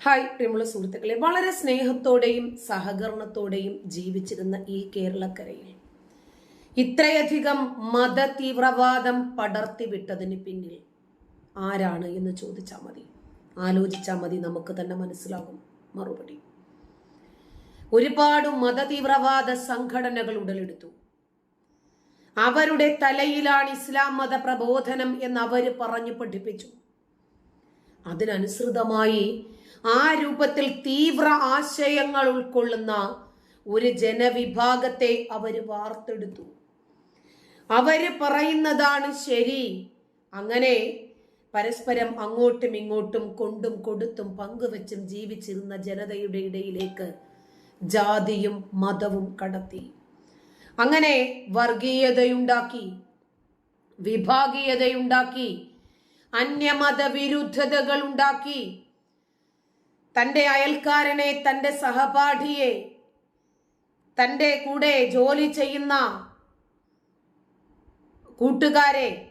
Hi പ്രിയമുള്ള സുഹൃത്തുക്കളെ വളരെ സ്നേഹത്തോടെയും സഹകരണത്തോടെയും ജീവിച്ചിരുന്ന ഈ കേരളക്കരയിൽ ഇത്രയധികം മത തീവ്രവാദം പടർത്തി വിട്ടതിന് പിന്നിൽ ആരാണ് എന്ന് ചോദിച്ചാൽ മതി. ആലോചിച്ചാൽ മതി നമുക്ക് തന്നെ മനസ്സിലാകും മറുപടി. ഒരുപാട് മത തീവ്രവാദ സംഘടനകൾ ഉടലെടുത്തു. അവരുടെ തലയിലാണ് ഇസ്ലാം മത പ്രബോധനം എന്ന് അവർ പറഞ്ഞു പഠിപ്പിച്ചു. അതിനനുസൃതമായി ആ രൂപത്തിൽ തീവ്ര ആശയങ്ങൾ ഉൾക്കൊള്ളുന്ന ഒരു ജനവിഭാഗത്തെ അവർ വാർത്തെടുത്തു. അവർ പറയുന്നതാണ് ശരി. അങ്ങനെ പരസ്പരം അങ്ങോട്ടും ഇങ്ങോട്ടും കൊണ്ടും കൊടുത്തും പങ്കുവെച്ചും ജീവിച്ചിരുന്ന ജനതയുടെ ഇടയിലേക്ക് ജാതിയും മതവും കടത്തി. അങ്ങനെ വർഗീയതയുണ്ടാക്കി വിഭാഗീയതയുണ്ടാക്കി അന്യമത വിരുദ്ധതകൾ ഉണ്ടാക്കി തന്റെ അയൽക്കാരനെ തന്റെ സഹപാഠിയെ തന്റെ കൂടെ ജോലി ചെയ്യുന്ന കൂട്ടുകാരെ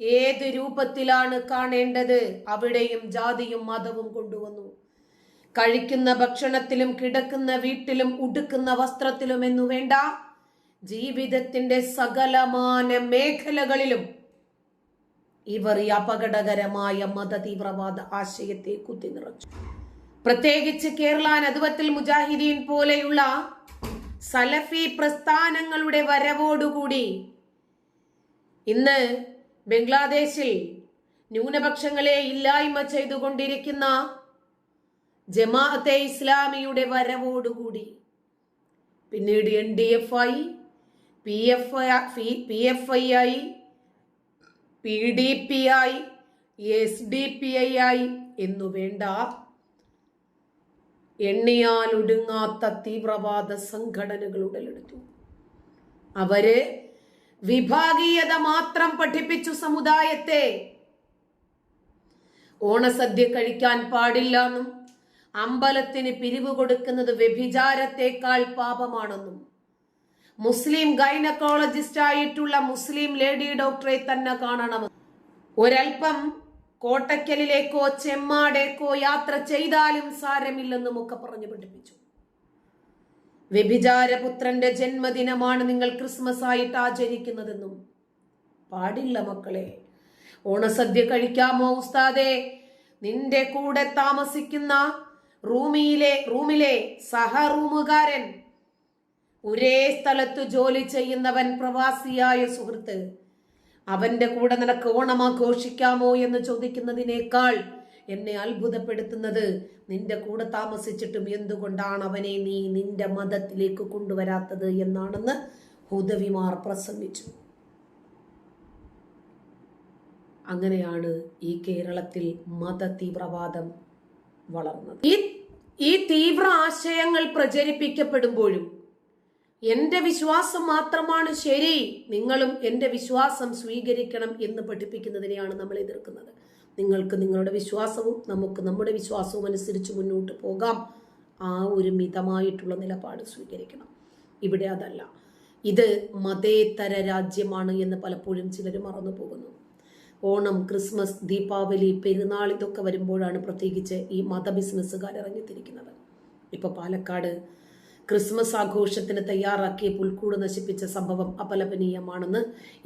ഏത് രൂപത്തിലാണ് കാണേണ്ടത്? അവിടെയും ജാതിയും മതവും കൊണ്ടുവന്നു. കഴിക്കുന്ന ഭക്ഷണത്തിലും കിടക്കുന്ന വീട്ടിലും ഉടുക്കുന്ന വസ്ത്രത്തിലും എന്നു വേണ്ട. ജീവിതത്തിന്റെ സകലമാന മേഖലകളിലും ഇവർ ഈ അപകടകരമായ മത തീവ്രവാദ ആശയത്തെ കുത്തിനിറച്ചു. പ്രത്യേകിച്ച് കേരള നദുവത്തിൽ മുജാഹിദീൻ പോലെയുള്ള സലഫി പ്രസ്ഥാനങ്ങളുടെ വരവോടുകൂടി ഇന്ന് ബംഗ്ലാദേശിൽ ന്യൂനപക്ഷങ്ങളെ ഇല്ലായ്മ ചെയ്തുകൊണ്ടിരിക്കുന്ന ജമാഅത്തെ ഇസ്ലാമിയുടെ വരവോടുകൂടി. പിന്നീട് N D F I P F P F I ആയി പി ഡി പി ആയി എസ് ഡി പി ഐ ആയി എന്നു വേണ്ട എണ്ണിയാലൊടുങ്ങാത്ത തീവ്രവാദ സംഘടനകൾ ഉടലെടുത്തു. അവർ വിഭാഗീയത മാത്രം പഠിപ്പിച്ചു സമുദായത്തെ. ഓണസദ്യ കഴിക്കാൻ പാടില്ല എന്നും അമ്പലത്തിന് പിരിവ് കൊടുക്കുന്നത് വ്യഭിചാരത്തെക്കാൾ പാപമാണെന്നും മുസ്ലിം ഗൈനക്കോളജിസ്റ്റ് ആയിട്ടുള്ള മുസ്ലിം ലേഡി ഡോക്ടറെ തന്നെ കാണണമെന്നും. ഒരൽപ്പം കോട്ടയ്ക്കലിലേക്കോ ചെമ്മാടേക്കോ യാത്ര ചെയ്താലും സാരമില്ലെന്നും ഒക്കെ പറഞ്ഞു പഠിപ്പിച്ചു. വ്യഭിചാരപുത്രന്റെ ജന്മദിനമാണ് നിങ്ങൾ ക്രിസ്മസ് ആയിട്ട് ആചരിക്കുന്നതെന്നും. പാടില്ല മക്കളെ. ഓണസദ്യ കഴിക്കാമോ ഉസ്താദെ? നിന്റെ കൂടെ താമസിക്കുന്ന റൂമിയിലെ റൂമിലെ സഹറൂമുകാരൻ. ഒരേ സ്ഥലത്ത് ജോലി ചെയ്യുന്നവൻ പ്രവാസിയായ സുഹൃത്ത്. അവന്റെ കൂടെ നിനക്ക് ഓണം ആഘോഷിക്കാമോ എന്ന് ചോദിക്കുന്നതിനേക്കാൾ എന്നെ അത്ഭുതപ്പെടുത്തുന്നത് നിന്റെ കൂടെ താമസിച്ചിട്ടും എന്തുകൊണ്ടാണ് അവനെ നീ നിന്റെ മതത്തിലേക്ക് കൊണ്ടുവരാത്തത് എന്നാണെന്ന് ഹുദവിമാർ പ്രസംഗിച്ചു. അങ്ങനെയാണ് ഈ കേരളത്തിൽ മത തീവ്രവാദം വളർന്നത്. ഈ ഈ തീവ്ര ആശയങ്ങൾ പ്രചരിപ്പിക്കപ്പെടുമ്പോഴും എന്റെ വിശ്വാസം മാത്രമാണ് ശരി. നിങ്ങളും എന്റെ വിശ്വാസം സ്വീകരിക്കണം എന്ന് പഠിപ്പിക്കുന്നതിനെയാണ് നമ്മൾ എതിർക്കുന്നത്. നിങ്ങൾക്ക് നിങ്ങളുടെ വിശ്വാസവും നമുക്ക് നമ്മുടെ വിശ്വാസവും അനുസരിച്ച് മുന്നോട്ട് പോകാം. ആ ഒരു മിതമായിട്ടുള്ള നിലപാട് സ്വീകരിക്കണം. ഇവിടെ അതല്ല. ഇത് മതേതര രാജ്യമാണ് എന്ന് പലപ്പോഴും ചിലർ മറന്നു പോകുന്നു. ഓണം ക്രിസ്മസ് ദീപാവലി പെരുന്നാൾ ഇതൊക്കെ വരുമ്പോഴാണ് പ്രത്യേകിച്ച് ഈ മത ബിസിനസ്സുകാർ ഇറങ്ങിത്തിരിക്കുന്നത്. ഇപ്പോൾ പാലക്കാട് ക്രിസ്മസ് ആഘോഷത്തിന് തയ്യാറാക്കിയ പുൽക്കൂട് നശിപ്പിച്ച സംഭവം അപലപനീയമാണെന്ന്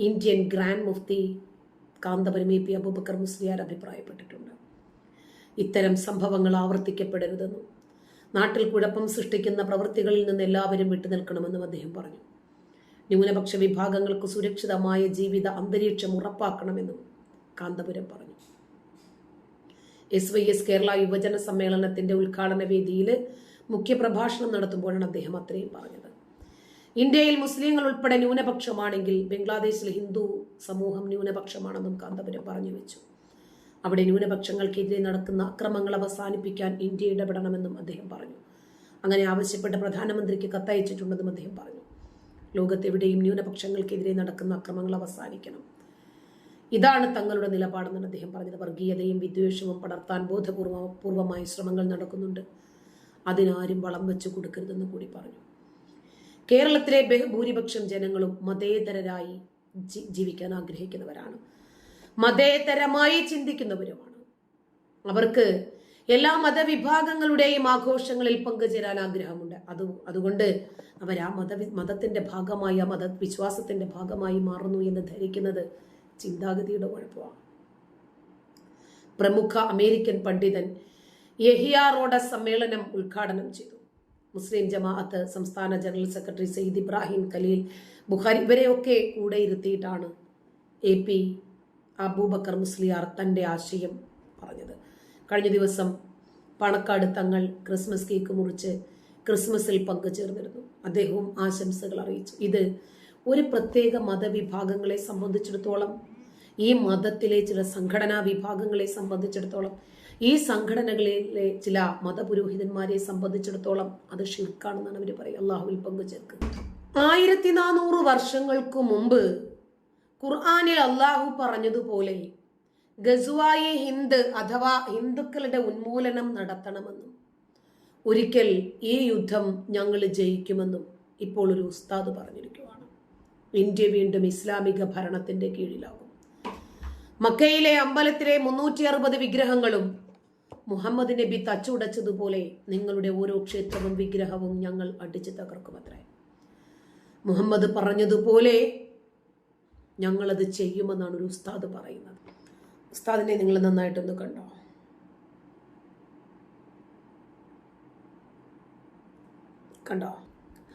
ഇന്ത്യൻ ഗ്രാൻഡ് മുഫ്തി കാന്തപുരം എ പി അബൂബക്കർ മുസ്ലിയാർ അഭിപ്രായപ്പെട്ടിട്ടുണ്ട്. ഇത്തരം സംഭവങ്ങൾ ആവർത്തിക്കപ്പെടരുതെന്നും നാട്ടിൽ കുഴപ്പം സൃഷ്ടിക്കുന്ന പ്രവൃത്തികളിൽ നിന്ന് എല്ലാവരും വിട്ടുനിൽക്കണമെന്നും അദ്ദേഹം പറഞ്ഞു. ന്യൂനപക്ഷ വിഭാഗങ്ങൾക്ക് സുരക്ഷിതമായ ജീവിത അന്തരീക്ഷം ഉറപ്പാക്കണമെന്നും കാന്തപുരം പറഞ്ഞു. എസ് വൈ എസ് കേരള യുവജന സമ്മേളനത്തിന്റെ ഉദ്ഘാടന വേദിയിൽ മുഖ്യപ്രഭാഷണം നടത്തുമ്പോഴാണ് അദ്ദേഹം അത്രയും പറഞ്ഞത്. ഇന്ത്യയിൽ മുസ്ലിങ്ങൾ ഉൾപ്പെടെ ന്യൂനപക്ഷമാണെങ്കിൽ ബംഗ്ലാദേശിൽ ഹിന്ദു സമൂഹം ന്യൂനപക്ഷമാണെന്നും കാന്തപുരം പറഞ്ഞു വെച്ചു. അവിടെ ന്യൂനപക്ഷങ്ങൾക്കെതിരെ നടക്കുന്ന അക്രമങ്ങൾ അവസാനിപ്പിക്കാൻ ഇന്ത്യ ഇടപെടണമെന്നും അദ്ദേഹം പറഞ്ഞു. അങ്ങനെ ആവശ്യപ്പെട്ട പ്രധാനമന്ത്രിക്ക് കത്തയച്ചിട്ടുണ്ടെന്നും അദ്ദേഹം പറഞ്ഞു. ലോകത്തെവിടെയും ന്യൂനപക്ഷങ്ങൾക്കെതിരെ നടക്കുന്ന അക്രമങ്ങൾ അവസാനിക്കണം. ഇതാണ് തങ്ങളുടെ നിലപാടെന്നാണ് അദ്ദേഹം പറഞ്ഞത്. വർഗീയതയും വിദ്വേഷവും പടർത്താൻ ബോധപൂർവ പൂർവമായ ശ്രമങ്ങൾ നടക്കുന്നുണ്ട്. അതിനാരും വളം വെച്ചു കൊടുക്കരുതെന്ന് കൂടി പറഞ്ഞു. കേരളത്തിലെ ബഹുഭൂരിപക്ഷം ജനങ്ങളും മതേതരരായി ജീവിക്കാൻ ആഗ്രഹിക്കുന്നവരാണ്. മതേതരമായി ചിന്തിക്കുന്നവരുമാണ്. അവർക്ക് എല്ലാ മതവിഭാഗങ്ങളുടെയും ആഘോഷങ്ങളിൽ പങ്കുചേരാൻ ആഗ്രഹമുണ്ട്. അത് അതുകൊണ്ട് അവർ ആ മത മതത്തിന്റെ ഭാഗമായി ആ മത വിശ്വാസത്തിന്റെ ഭാഗമായി മാറുന്നു എന്ന് ധരിക്കുന്നത് ചിന്താഗതിയുടെ കുഴപ്പമാണ്. പ്രമുഖ അമേരിക്കൻ പണ്ഡിതൻ യഹിയ റോഡ സമ്മേളനം ഉദ്ഘാടനം ചെയ്തു. മുസ്ലിം ജമാഅത്ത് സംസ്ഥാന ജനറൽ സെക്രട്ടറി സെയ്ദ് ഇബ്രാഹിം ഖലീൽ ബുഖാരി ഇവരെയൊക്കെ കൂടെ ഇരുത്തിയിട്ടാണ് എ പി അബൂബക്കർ മുസ്ലിയാർ തന്റെ ആശയം പറഞ്ഞത്. കഴിഞ്ഞ ദിവസം പണക്കാട് തങ്ങൾ ക്രിസ്മസ് കേക്ക് മുറിച്ച് ക്രിസ്മസിൽ പങ്കുചേർന്നിരുന്നു. അദ്ദേഹവും ആശംസകൾ അറിയിച്ചു. ഇത് ഒരു പ്രത്യേക മതവിഭാഗങ്ങളെ സംബന്ധിച്ചിടത്തോളം ഈ മതത്തിലെ ചില സംഘടനാ വിഭാഗങ്ങളെ സംബന്ധിച്ചിടത്തോളം ഈ സംഘടനകളിലെ ചില മതപുരോഹിതന്മാരെ സംബന്ധിച്ചിടത്തോളം അത് ഷിർക്കാണെന്നാണ് അവർ പറയുക. അള്ളാഹുവിൽ പങ്കുചേർക്കുക ആയിരത്തി നാനൂറ് വർഷങ്ങൾക്ക് മുമ്പ് ഖുർആാനിൽ അള്ളാഹു പറഞ്ഞതുപോലെ ഗസുവായി ഹിന്ദ് അഥവാ ഹിന്ദുക്കളുടെ ഉന്മൂലനം നടത്തണമെന്നും ഒരിക്കൽ ഈ യുദ്ധം ഞങ്ങൾ ജയിക്കുമെന്നും ഇപ്പോൾ ഒരു ഉസ്താദ് പറഞ്ഞിരിക്കുകയാണ് ഇന്ത്യ വീണ്ടും ഇസ്ലാമിക ഭരണത്തിന്റെ കീഴിലാകും. മക്കയിലെ അമ്പലത്തിലെ മുന്നൂറ്റി അറുപത് വിഗ്രഹങ്ങളും മുഹമ്മദ് നബി തച്ചുടച്ചതുപോലെ നിങ്ങളുടെ ഓരോ ക്ഷേത്രവും വിഗ്രഹവും ഞങ്ങൾ അടിച്ചു തകർക്കുമത്രേ. മുഹമ്മദ് പറഞ്ഞതുപോലെ ഞങ്ങളത് ചെയ്യുമെന്നാണ് ഒരു ഉസ്താദ് പറയുന്നത്. ഉസ്താദിനെ നിങ്ങൾ നന്നായിട്ടൊന്ന് കണ്ടോ? കണ്ടോ?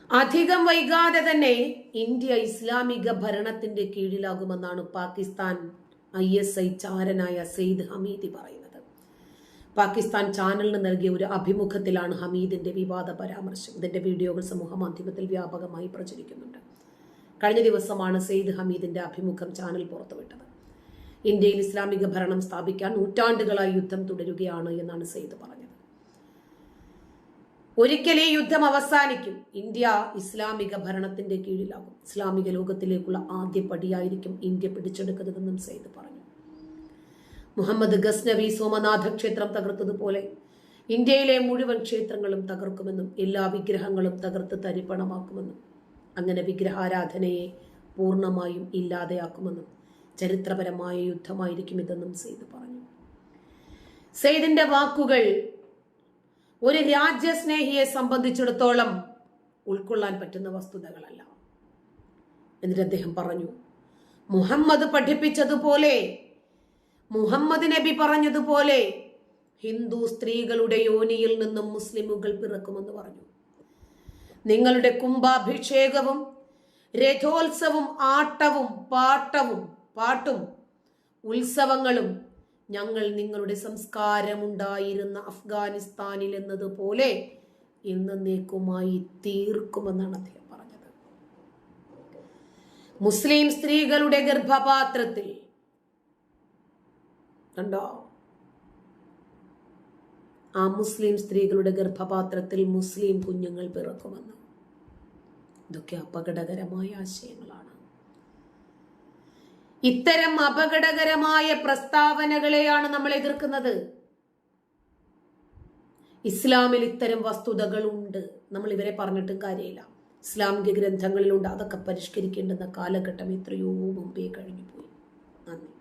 അധികം വൈകാതെ തന്നെ ഇന്ത്യ ഇസ്ലാമിക ഭരണത്തിന്റെ കീഴിലാകുമെന്നാണ് പാകിസ്ഥാൻ ഐ എസ് ഐ ചാരനായ സെയ്ദ് ഹമീദി പറയുന്നത്. പാകിസ്ഥാൻ ചാനലിന് നൽകിയ ഒരു അഭിമുഖത്തിലാണ് ഹമീദിന്റെ വിവാദ പരാമർശം. ഇതിന്റെ വീഡിയോകൾ സമൂഹ മാധ്യമത്തിൽ വ്യാപകമായി പ്രചരിക്കുന്നുണ്ട്. കഴിഞ്ഞ ദിവസമാണ് സെയ്ദ് ഹമീദിന്റെ അഭിമുഖം ചാനൽ പുറത്തുവിട്ടത്. ഇന്ത്യയിൽ ഇസ്ലാമിക ഭരണം സ്ഥാപിക്കാൻ നൂറ്റാണ്ടുകളായി യുദ്ധം തുടരുകയാണ് എന്നാണ് സെയ്ദ് പറഞ്ഞത്. ഒരിക്കലേ യുദ്ധം അവസാനിക്കും. ഇന്ത്യ ഇസ്ലാമിക ഭരണത്തിന്റെ കീഴിലാകും. ഇസ്ലാമിക ലോകത്തിലേക്കുള്ള ആദ്യ പടിയായിരിക്കും ഇന്ത്യ പിടിച്ചെടുക്കുന്നതെന്നും സെയ്ദ് പറഞ്ഞു. മുഹമ്മദ് ഗസ്നവി സോമനാഥ ക്ഷേത്രം തകർത്തതുപോലെ ഇന്ത്യയിലെ മുഴുവൻ ക്ഷേത്രങ്ങളും തകർക്കുമെന്നും എല്ലാ വിഗ്രഹങ്ങളും തകർത്ത് തരിപ്പണമാക്കുമെന്നും അങ്ങനെ വിഗ്രഹാരാധനയെ പൂർണമായും ഇല്ലാതെയാക്കുമെന്നും ചരിത്രപരമായ യുദ്ധമായിരിക്കും ഇതെന്നും സെയ്ദ് പറഞ്ഞു. സെയ്ദിന്റെ വാക്കുകൾ ഒരു രാജ്യസ്നേഹിയെ സംബന്ധിച്ചിടത്തോളം ഉൾക്കൊള്ളാൻ പറ്റുന്ന വസ്തുതകളല്ല. എന്നിട്ട് അദ്ദേഹം പറഞ്ഞു മുഹമ്മദ് പഠിപ്പിച്ചതുപോലെ മുഹമ്മദ് നബി പറഞ്ഞതുപോലെ ഹിന്ദു സ്ത്രീകളുടെ യോനിയിൽ നിന്നും മുസ്ലിമുകൾ പിറക്കുമെന്ന് പറഞ്ഞു. നിങ്ങളുടെ കുംഭാഭിഷേകവും രഥോത്സവവും ആട്ടവും പാട്ടവും പാട്ടും ഉത്സവങ്ങളും ഞങ്ങൾ നിങ്ങളുടെ സംസ്കാരമുണ്ടായിരുന്ന അഫ്ഗാനിസ്ഥാനിൽ എന്നതുപോലെ എന്നേക്കുമായി തീർക്കുമെന്നാണ് അദ്ദേഹം പറഞ്ഞത്. മുസ്ലിം സ്ത്രീകളുടെ ഗർഭപാത്രത്തിൽ കണ്ടോ? ആ മുസ്ലിം സ്ത്രീകളുടെ ഗർഭപാത്രത്തിൽ മുസ്ലിം കുഞ്ഞുങ്ങൾ പിറക്കുമെന്ന്. ഇതൊക്കെ അപകടകരമായ ആശയങ്ങളാണ്. ഇത്തരം അപകടകരമായ പ്രസ്താവനകളെയാണ് നമ്മൾ എതിർക്കുന്നത്. ഇസ്ലാമിൽ ഇത്തരം വസ്തുതകളുണ്ട്. നമ്മൾ ഇവരെ പറഞ്ഞിട്ടും കാര്യമില്ല. ഇസ്ലാമിക ഗ്രന്ഥങ്ങളിലുണ്ട്. അതൊക്കെ പരിഷ്കരിക്കേണ്ടുന്ന കാലഘട്ടം എത്രയോ മുമ്പേ കഴിഞ്ഞു പോയി നന്ദി.